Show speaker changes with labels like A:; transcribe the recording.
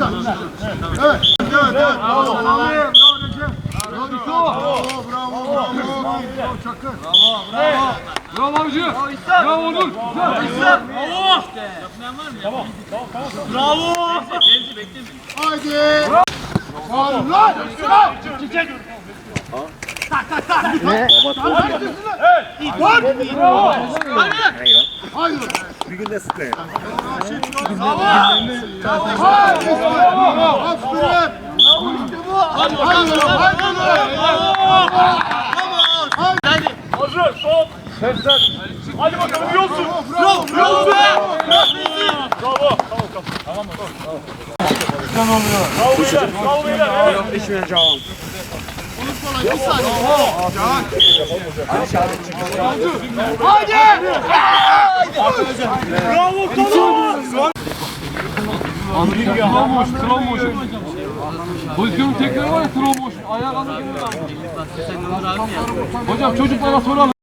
A: Evet. Evet, evet. Bravo. Bravo. Bravo Recep. Bravo. Bravo. Bravo. Bravo. Bravo Çakır.
B: Bravo abici. Bravo Onur. Güzel.
A: Haydi. Bravo. Lan. Haydi.
C: Bir günde sıkmayın.
A: Haydi. Aferin. Haydi. Haydi. Haydi.
D: Hazır, son. Sesler. Hadi bakalım yolsun. Yol, yol be. Bravo. Tamam, tamam. Tamam. Bravo beyler. Bravo beyler. Evet.
A: Bir saniye.
D: Bravo, tamam.
B: Slow motion. Slow motion. Pozisyonu tekrar var ya slow motion. Ayağa kaldı. Hocam çocuklara soralım.